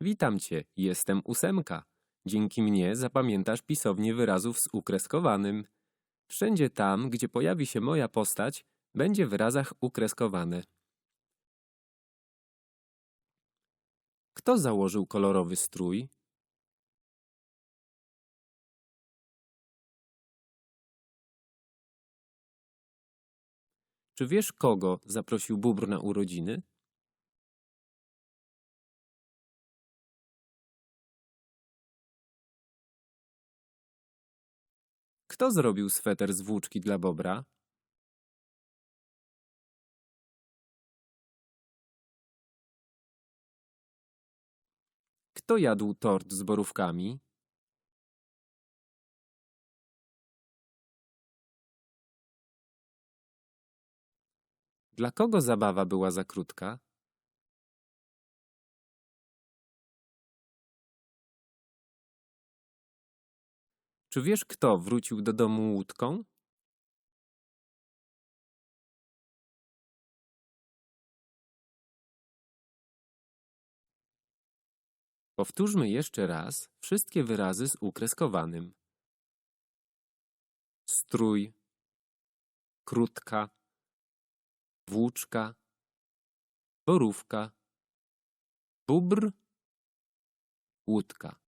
Witam cię, jestem ósemka. Dzięki mnie zapamiętasz pisownię wyrazów z ukreskowanym. Wszędzie tam, gdzie pojawi się moja postać, będzie w wyrazach ukreskowane. Kto założył kolorowy strój? Czy wiesz, kogo zaprosił Bóbr na urodziny? Kto zrobił sweter z włóczki dla Bobra? Kto jadł tort z borówkami? Dla kogo zabawa była za krótka? Czy wiesz, kto wrócił do domu łódką? Powtórzmy jeszcze raz wszystkie wyrazy z ukreskowanym. Strój, krótka, włóczka, borówka, bóbr, łódka.